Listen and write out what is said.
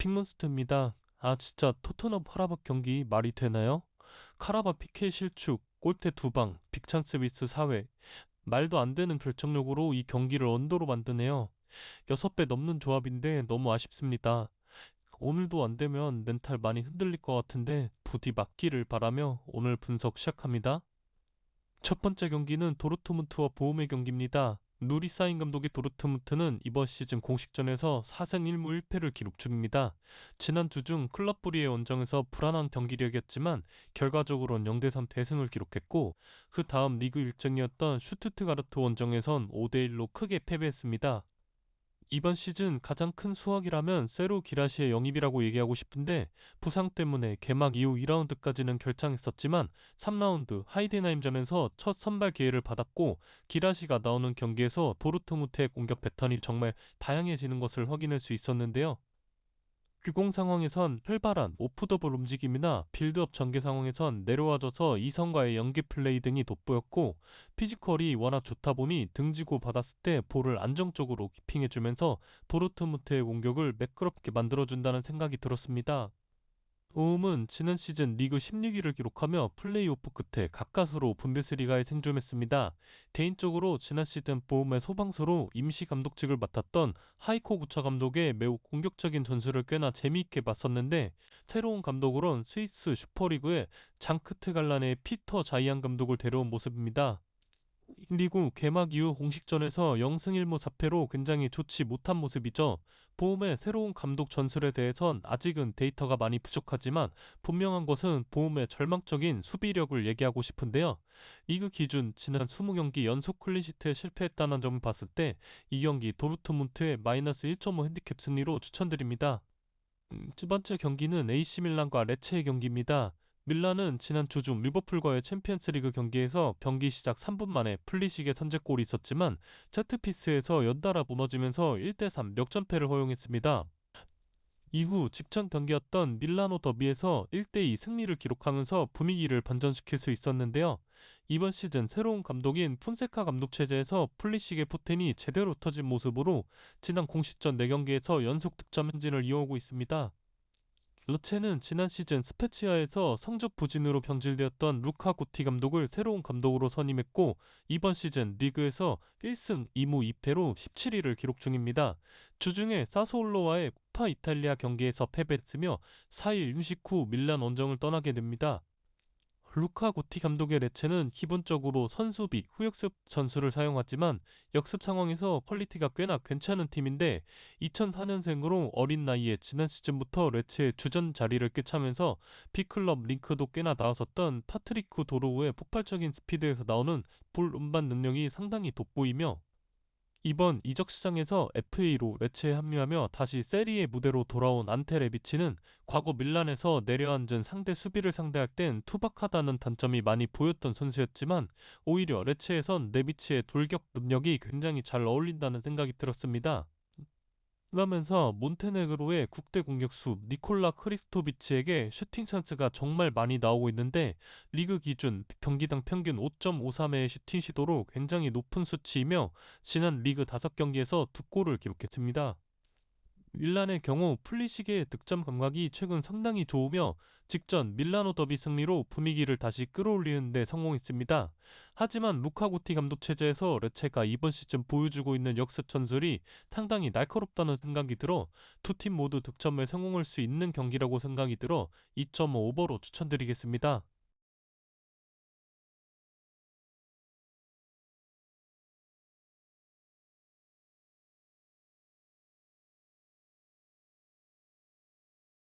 픽몬스터입니다. 아 진짜 토트넘 카라박 경기 말이 되나요? 카라바 피케 실축, 골대 두방, 빅찬 스비스 4회. 말도 안 되는 결정력으로 이 경기를 언더로 만드네요. 6배 넘는 조합인데 너무 아쉽습니다. 오늘도 안 되면 멘탈 많이 흔들릴 것 같은데 부디 맞기를 바라며 오늘 분석 시작합니다. 첫 번째 경기는 도르트문트와 보험의 경기입니다. 누리 사인 감독의 도르트문트는 이번 시즌 공식전에서 4승 1무 1패를 기록 중입니다. 지난 주 중 클럽 부리의 원정에서 불안한 경기력이었지만 결과적으로는 0대3 대승을 기록했고 그 다음 리그 일정이었던 슈투트가르트 원정에선 5대1로 크게 패배했습니다. 이번 시즌 가장 큰 수확이라면 세로 기라시의 영입이라고 얘기하고 싶은데 부상 때문에 개막 이후 2라운드까지는 결창했었지만 3라운드 하이데나임전에서 첫 선발 기회를 받았고 기라시가 나오는 경기에서 도르트무트의 공격 패턴이 정말 다양해지는 것을 확인할 수 있었는데요. 규공 상황에선 활발한 오프더블 움직임이나 빌드업 전개 상황에선 내려와줘서 이성과의 연계 플레이 등이 돋보였고 피지컬이 워낙 좋다 보니 등지고 받았을 때 볼을 안정적으로 키핑해주면서 도르트무트의 공격을 매끄럽게 만들어준다는 생각이 들었습니다. 오음은 지난 시즌 리그 16위를 기록하며 플레이오프 끝에 가까스로 분데스리가에 생존했습니다. 개인적으로 지난 시즌 보험의 소방수로 임시 감독직을 맡았던 하이코 구차 감독의 매우 공격적인 전술을 꽤나 재미있게 봤었는데 새로운 감독으론 스위스 슈퍼리그의 장크트 갈란의 피터 자이안 감독을 데려온 모습입니다. 리그 개막 이후 공식전에서 0승 1무 4패로 굉장히 좋지 못한 모습이죠. 보험의 새로운 감독 전술에 대해선 아직은 데이터가 많이 부족하지만 분명한 것은 보험의 절망적인 수비력을 얘기하고 싶은데요. 리그 기준 지난 20경기 연속 클린시트에 실패했다는 점을 봤을 때 이 경기 도르트문트의 마이너스 1.5 핸디캡 승리로 추천드립니다. 음, 두 번째 경기는 AC 밀란과 레체의 경기입니다. 밀란은 지난 주중 리버풀과의 챔피언스리그 경기에서 경기 시작 3분 만에 플리식의 선제골이 있었지만 세트피스에서 연달아 무너지면서 1대3 역전패를 허용했습니다. 이후 직전 경기였던 밀라노 더비에서 1대2 승리를 기록하면서 분위기를 반전시킬 수 있었는데요. 이번 시즌 새로운 감독인 폰세카 감독 체제에서 플리식의 포텐이 제대로 터진 모습으로 지난 공식전 4경기에서 연속 득점 행진을 이어오고 있습니다. 러체는 지난 시즌 스페치아에서 성적 부진으로 병질되었던 루카 고티 감독을 새로운 감독으로 선임했고 이번 시즌 리그에서 1승 2무 2패로 17위를 기록 중입니다. 주중에 사소올로와의 코파 이탈리아 경기에서 패배했으며 4일 휴식 후 밀란 원정을 떠나게 됩니다. 루카 고티 감독의 레체는 기본적으로 선수비, 후역습 전술을 사용하지만 역습 상황에서 퀄리티가 꽤나 괜찮은 팀인데 2004년생으로 어린 나이에 지난 시즌부터 레체의 주전 자리를 꿰차면서 B클럽 링크도 꽤나 나왔었던 파트리크 도로우의 폭발적인 스피드에서 나오는 볼 운반 능력이 상당히 돋보이며 이번 이적 시장에서 FA로 레체에 합류하며 다시 세리의 무대로 돌아온 안테 레비치는 과거 밀란에서 내려앉은 상대 수비를 상대할 땐 투박하다는 단점이 많이 보였던 선수였지만 오히려 레체에선 레비치의 돌격 능력이 굉장히 잘 어울린다는 생각이 들었습니다. 그러면서 몬테네그로의 국대 공격수 니콜라 크리스토비치에게 슈팅 찬스가 정말 많이 나오고 있는데 리그 기준 경기당 평균 5.53의 슈팅 시도로 굉장히 높은 수치이며 지난 리그 5경기에서 2골을 기록했습니다. 밀란의 경우 플리식의 득점 감각이 최근 상당히 좋으며 직전 밀라노 더비 승리로 분위기를 다시 끌어올리는 데 성공했습니다. 하지만 루카구티 감독 체제에서 레체가 이번 시즌 보여주고 있는 역습 전술이 상당히 날카롭다는 생각이 들어 두 팀 모두 득점에 성공할 수 있는 경기라고 생각이 들어 2.5 오버로 추천드리겠습니다.